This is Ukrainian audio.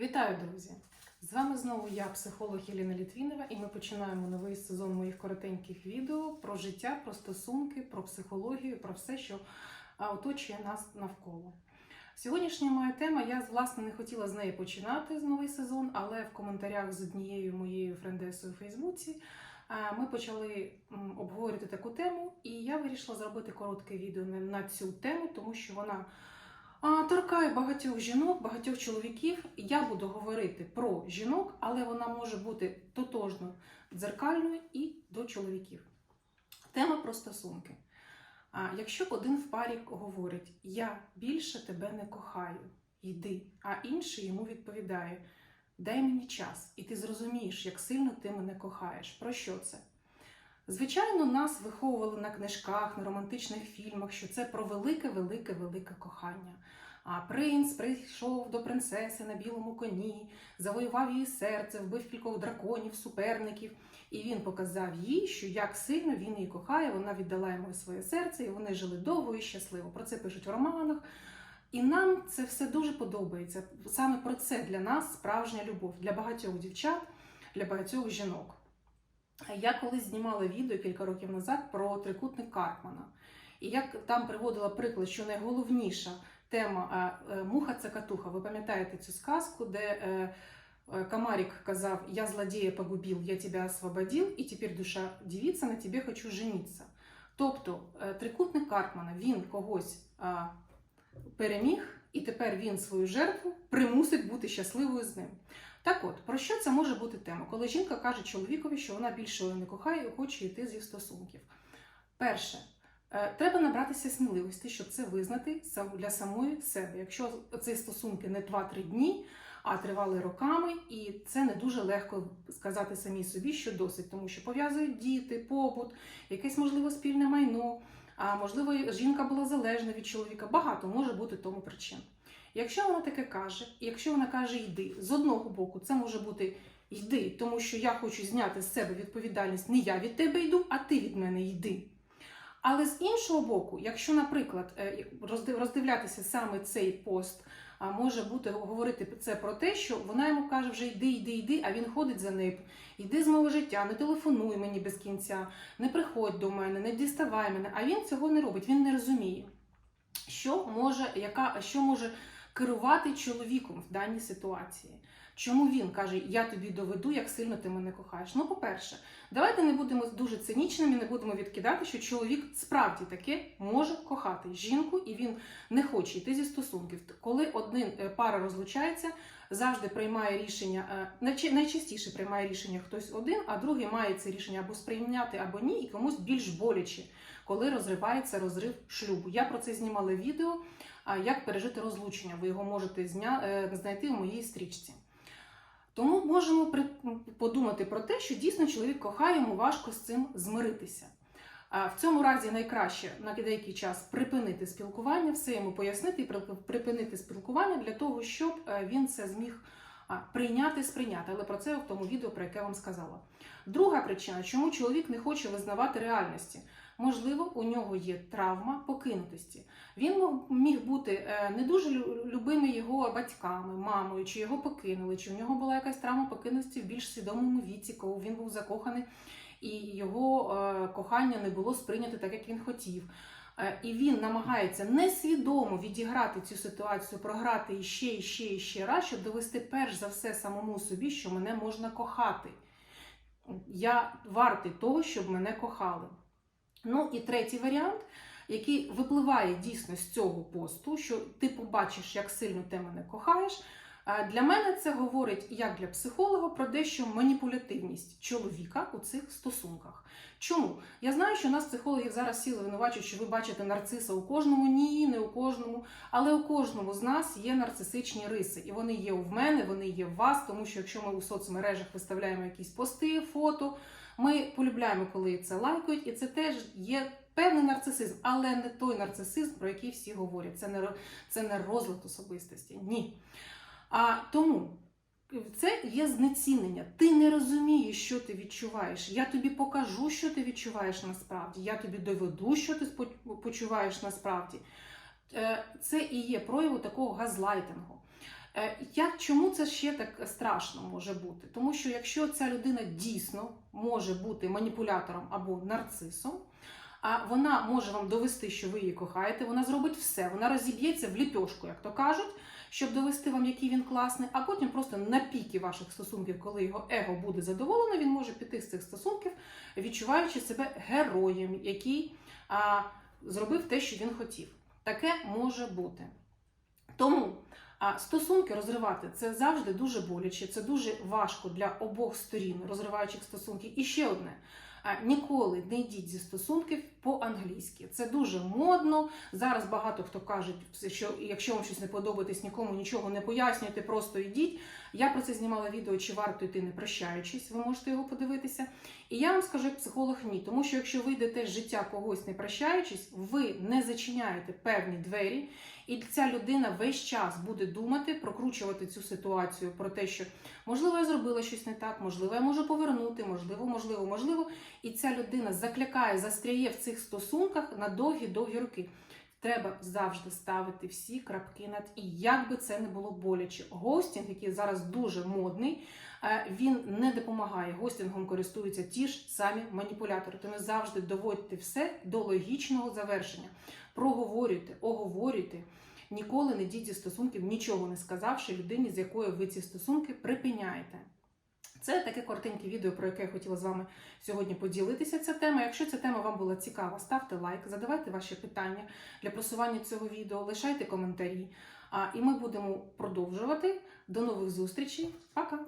Вітаю, друзі! З вами знову я, психолог Єліна Літвінова, і ми починаємо новий сезон моїх коротеньких відео про життя, про стосунки, про психологію, про все, що оточує нас навколо. Сьогоднішня моя тема, я власне не хотіла з неї починати з новий сезон, але в коментарях з однією моєю френдесою у Фейсбуці ми почали обговорювати таку тему, і я вирішила зробити коротке відео на цю тему, тому що вона а, торкає багатьох жінок, багатьох чоловіків. Я буду говорити про жінок, але вона може бути тотожно дзеркальною і до чоловіків. Тема про стосунки. А, якщо один в парі говорить Я більше тебе не кохаю, йди, а інший йому відповідає Дай мені час, і ти зрозумієш, як сильно ти мене кохаєш. Про що це? Звичайно, нас виховували на книжках, на романтичних фільмах, що це про велике, велике, велике кохання. А принц прийшов до принцеси на білому коні, завоював її серце, вбив кількох драконів, суперників, і він показав їй, що як сильно він її кохає, вона віддала йому своє серце, і вони жили довго і щасливо. Про це пишуть в романах. І нам це все дуже подобається. Саме про це для нас справжня любов, для багатьох дівчат, для багатьох жінок. Я колись знімала відео кілька років назад про трикутник Карпмана. І я там приводила приклад, що найголовніша тема е, е, муха це катуха. Ви пам'ятаєте цю сказку, де е, Комарик казав: Я злодія погубив, я тебе освободив, і тепер душа дівіться, на тебе хочу жениться. Тобто трикутник Карпмана він когось переміг, і тепер він свою жертву примусить бути щасливою з ним. Так от, про що це може бути тема? Коли жінка каже чоловікові, що вона більше його не кохає і хоче йти зі стосунків. Перше, е, треба набратися сміливості, щоб це визнати для самої себе. Якщо ці стосунки не 2-3 дні, а тривали роками, і це не дуже легко сказати самій собі, що досить, тому що пов'язують діти, побут, якесь можливо спільне майно. А можливо, жінка була залежна від чоловіка. Багато може бути тому причин. Якщо вона таке каже, якщо вона каже йди, з одного боку, це може бути йди, тому що я хочу зняти з себе відповідальність, не я від тебе йду, а ти від мене йди. Але з іншого боку, якщо, наприклад, е, роздив- роздивлятися саме цей пост, а може бути говорити це про те, що вона йому каже вже йди, йди, йди, а він ходить за нею. Йди з мого життя, не телефонуй мені без кінця, не приходь до мене, не діставай мене. А він цього не робить, він не розуміє, що може, яка, що може керувати чоловіком в даній ситуації. Чому він каже, я тобі доведу, як сильно ти мене кохаєш? Ну, по-перше, давайте не будемо дуже цинічними, не будемо відкидати, що чоловік справді таки може кохати жінку, і він не хоче йти зі стосунків. Коли один е, пара розлучається, завжди приймає рішення, е, найчастіше приймає рішення хтось один, а другий має це рішення або сприйняти, або ні, і комусь більш боляче, коли розривається розрив шлюбу. Я про це знімала відео. Як пережити розлучення? Ви його можете е, знайти в моїй стрічці. Тому можемо подумати про те, що дійсно чоловік кохає, йому важко з цим змиритися. В цьому разі найкраще на деякий час припинити спілкування, все йому пояснити і припинити спілкування для того, щоб е, він це зміг прийняти, сприйняти. Але про це в тому відео, про яке я вам сказала. Друга причина, чому чоловік не хоче визнавати реальності. Можливо, у нього є травма покинутості. Він міг бути е, не дуже лю- любимий його батьками, мамою, чи його покинули, чи у нього була якась травма покинутості в більш свідомому віці, коли він був закоханий, і його е, кохання не було сприйнято так, як він хотів. Е, І він намагається несвідомо відіграти цю ситуацію, програти іще, іще, іще раз, щоб довести перш за все самому собі, що мене можна кохати. Я вартий того, щоб мене кохали. Ну і третій варіант, який випливає дійсно з цього посту, що ти побачиш, як сильно ти мене кохаєш. Для мене це говорить як для психолога про дещо маніпулятивність чоловіка у цих стосунках. Чому? Я знаю, що нас психологів зараз сіли винувачують, що ви бачите нарциса у кожному. Ні, не у кожному. Але у кожному з нас є нарцисичні риси, і вони є в мене, вони є в вас, тому що якщо ми у соцмережах виставляємо якісь пости, фото, ми полюбляємо, коли це лайкають, і це теж є певний нарцисизм, але не той нарцисизм, про який всі говорять. Це не, це не розлад особистості. Ні. А тому це є знецінення. Ти не розумієш, що ти відчуваєш. Я тобі покажу, що ти відчуваєш насправді. Я тобі доведу, що ти почуваєш насправді. Е, Це і є прояву такого газлайтингу. Е, Як чому це ще так страшно може бути? Тому що якщо ця людина дійсно може бути маніпулятором або нарцисом, а вона може вам довести, що ви її кохаєте, вона зробить все, вона розіб'ється в ліпьошку, як то кажуть, щоб довести вам, який він класний, а потім просто на піки ваших стосунків, коли його его буде задоволено, він може піти з цих стосунків, відчуваючи себе героєм, який а, зробив те, що він хотів. Таке може бути. Тому а, стосунки розривати це завжди дуже боляче, це дуже важко для обох сторін розриваючих стосунків. І ще одне. Ніколи не йдіть зі стосунків по-англійськи. Це дуже модно. Зараз багато хто кажуть, що якщо вам щось не подобається, нікому нічого не пояснюйте, просто йдіть. Я про це знімала відео, чи варто йти не прощаючись, ви можете його подивитися. І я вам скажу, як психолог, ні. Тому що якщо ви йдете з життя когось не прощаючись, ви не зачиняєте певні двері, і ця людина весь час буде думати, прокручувати цю ситуацію про те, що можливо я зробила щось не так, можливо, я можу повернути, можливо, можливо, можливо. І ця людина заклякає, застряє в цих стосунках на довгі-довгі роки. Треба завжди ставити всі крапки над і, як би це не було боляче. Гостінг, який зараз дуже модний, е, він не допомагає. Гостінгом користуються ті ж самі маніпулятори. Тому завжди доводьте все до логічного завершення. Проговорюйте, оговорюйте. Ніколи не зі стосунків, нічого не сказавши людині, з якою ви ці стосунки припиняєте. Це таке коротеньке відео, про яке я хотіла з вами сьогодні поділитися. Ця тема. Якщо ця тема вам була цікава, ставте лайк, задавайте ваші питання для просування цього відео, лишайте коментарі. А, і ми будемо продовжувати. До нових зустрічей. Пока!